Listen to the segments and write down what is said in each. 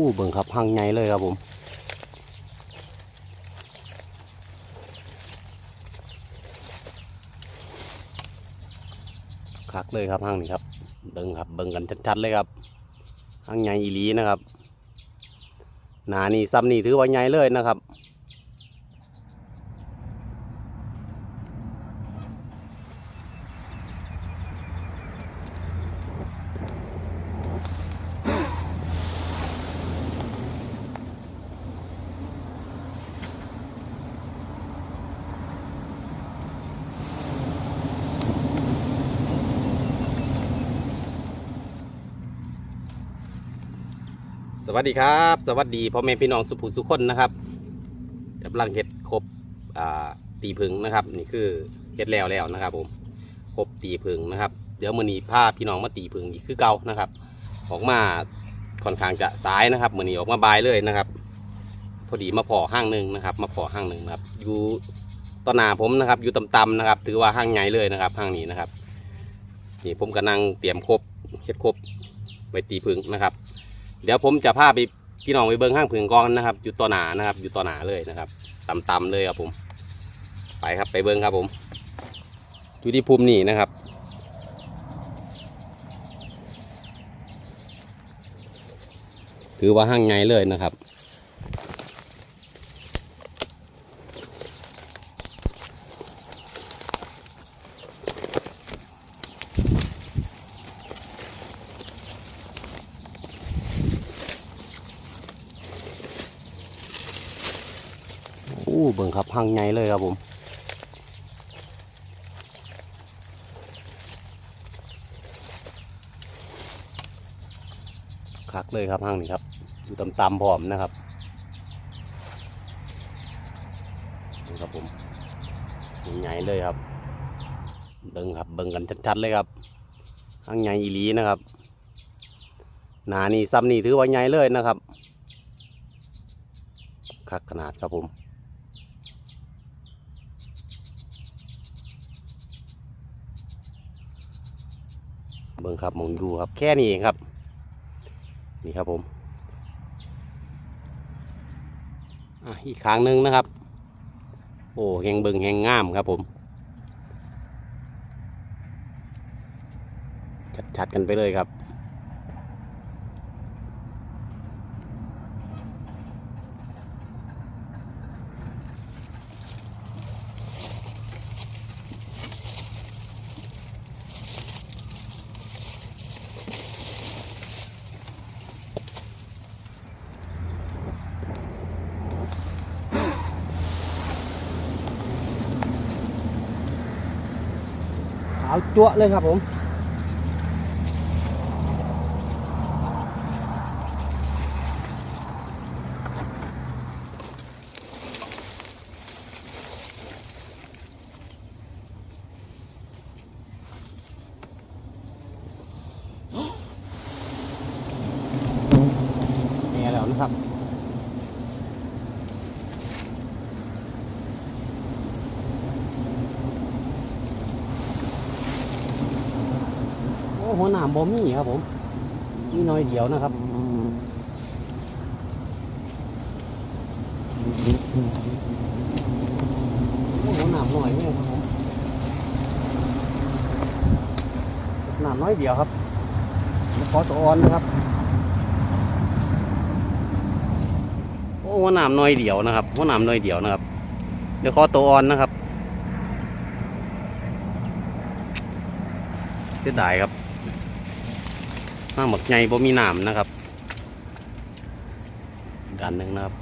อู้เบิ่งครับพังใหญ่เลยครับผมคักเลยครับห้างนี่ครับ เบิ่งครับ เบิ่งกันชัดๆเลยครับห้างใหญ่อีลีนะครับ หนานี่ซ้ำนี่ถือว่าใหญ่เลยนะครับ สวัสดีครับ สวัสดีพ่อแม่พี่น้องสุภูสุคนนะครับกำลังเห็ดครบตีผึงนะครับ นี่คือเห็ดแล้วแล้วนะครับ ผมครบตีผึงนะครับ เดี๋ยวมือนี้พาพี่น้องมาตีผึงอีกคือเก่านะครับ ออกมาค่อนข้างจะสายนะครับมือนี้ออกมาบายเลยนะครับ พอดีมาพอห้างหนึ่งนะครับ มาพอห้างหนึ่งนะครับ อยู่ต้นหนาผมนะครับ อยู่ต่ำๆนะครับ ถือว่าห้างใหญ่เลยนะครับห้างนี้นะครับนี่ผมกำลังเตรียมครบเห็ดครบไว้ตีผึงนะครับ เดี๋ยวผมจะพาไปพี่น้องไปเบิ้งห้างผึ่งกองนะครับ อยู่ต่อหนานะครับ อยู่ต่อหนาเลยนะครับต่ำๆเลยครับผม ไปครับไปเบิ้งครับผม อยู่ที่ภูมินี่นะครับถือว่าห้างไงเลยนะครับ อู้เบิ่งครับพังใหญ่เลยครับผมคักเลยครับห้างนี้ครับอยู่ต่ำๆพร้อมนะครับนี่ครับผมใหญ่เลยครับ เบิ่งครับเบิ่งกันชัดๆเลยครับห้างใหญ่อีหลีนะครับ หนานี่ซ้ำนี่ถือว่าใหญ่เลยนะครับคักขนาดครับผม เบิ่งครับมองดูครับ แค่นี้เองครับ นี่ครับผมอีกครั้งหนึ่งนะครับ โอ้แหงเบิ่งแหงงามครับผม ชัดๆกันไปเลยครับาวจั่วเลยครับผมนี่แล้วนะครับ หัวหนามบอมี่ครับผมมีน้อยเดียวนะครับโอ้หัวหนามหน่อยเนี่ยครับผมหนามน้อยเดียวครับขอตัวอ่อนนะครับโอ้หัวหนามน้อยเดียวนะครับหัวหนามน้อยเดียวนะครับเดี๋ยวขอตัวอ่อนนะครับเสียดายครับ ห้ากหมักใหญ่บ่มีหนามนะครับอีกอันหนึ่งนะครับ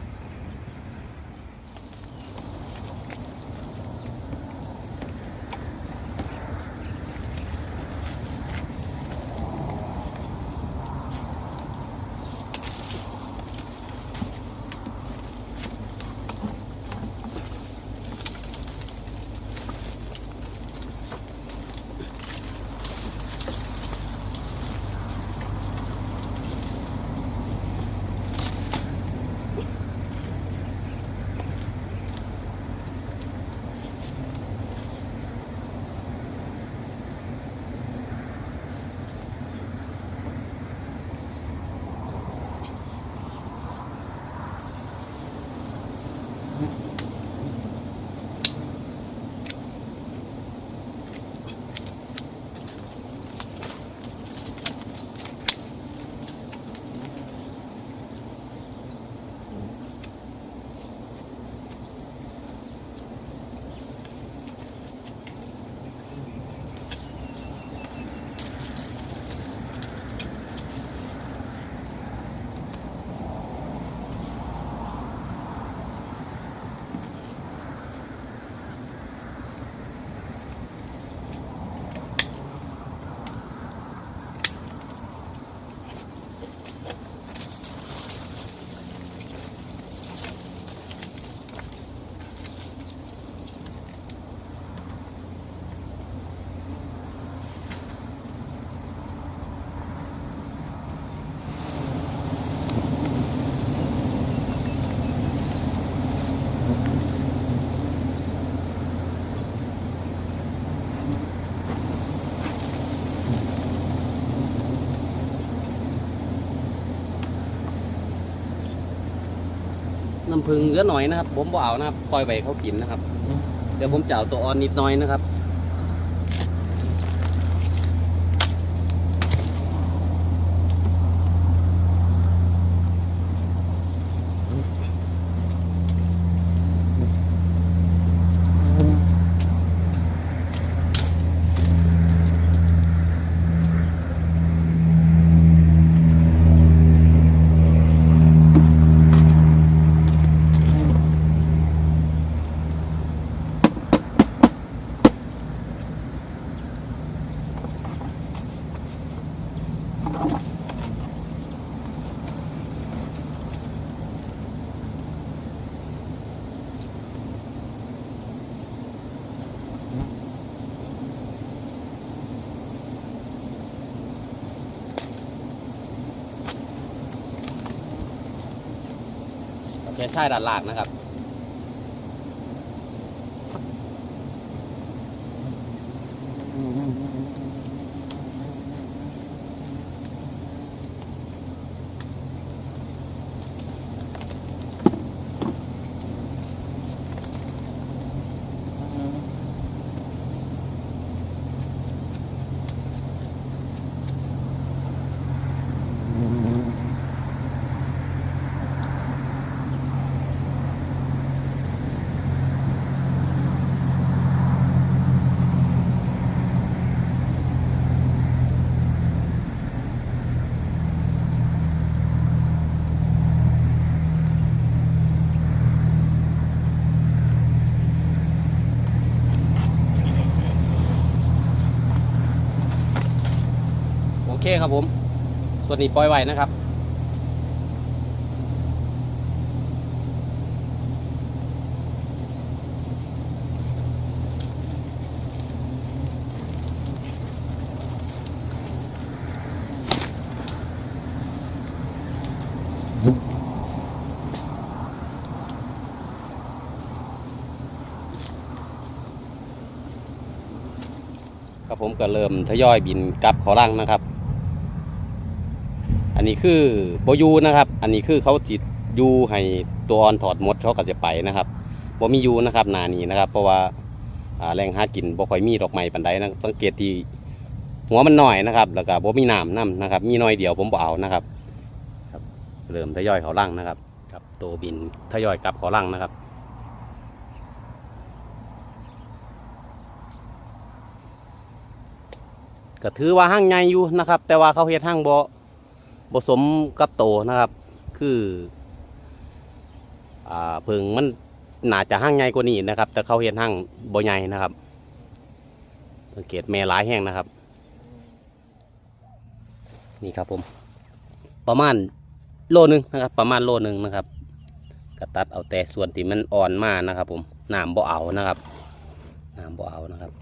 น้ำผึ้งเหลือหน่อยนะครับ ผมบ่เอานะครับปล่อยไปเขากินนะครับ เดี๋ยวผมจะเอาตัวอ่อนนิดหน่อยนะครับ แค่ใช่ด้านล่างนะครับโอ เคครับผม ส่วนนี้ปล่อยไว้นะครับ ครับผมก็เริ่มทยอยบินกลับเขอลังนะครับ นนี้คือโบอยูนะครับ อันนี้คือเขาจิตยูให้ตัวอ่อนถอดมดเขาก็จะไปนะครับบ่มียูนะครับหนานี้นะครับ เพราะว่าแรงหากินบ่ค่อยมีดอกไม้ปันใดนะสังเกตที่หัวมันหน่อยนะครับ แล้วก็บ่มีน้ำน้ำนะครับ มีน้อยเดียวผมบ่เอานะครับครับ เริ่มทยอยเขาลังนะครับครับตัวบินทยอยกลับเขาลังนะครับก็ถือว่าห้างใหญ่อยู่นะครับ แต่ว่าเขาเฮ็ดห้างบ่ บสมกับโตนะครับ คืออ่าเพิงมันน่าจะห้างใหญ่กว่านี้นะครับ แต่เขาเฮ็ดห้างบ่ใหญ่นะครับสังเกตแม่หลายแห้งนะครับ นี่ครับผม ประมาณโลนึงนะครับ ประมาณโลนึงนะครับก็ตัดเอาแต่ส่วนที่มันอ่อนมากนะครับ ผมน้ำบ่เอานะครับน้ำบ่เอานะครับ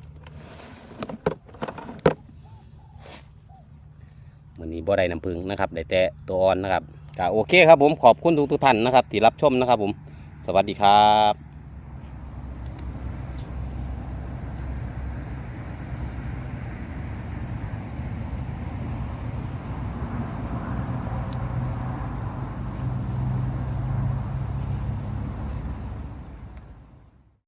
มือนี้บ่ได้น้ำผึ้งนะครับได้แต่ตัวอ่อนนะครับก็โอเคครับผมขอบคุณทุกทุกท่านนะครับที่รับชมนะครับผม สวัสดีครับ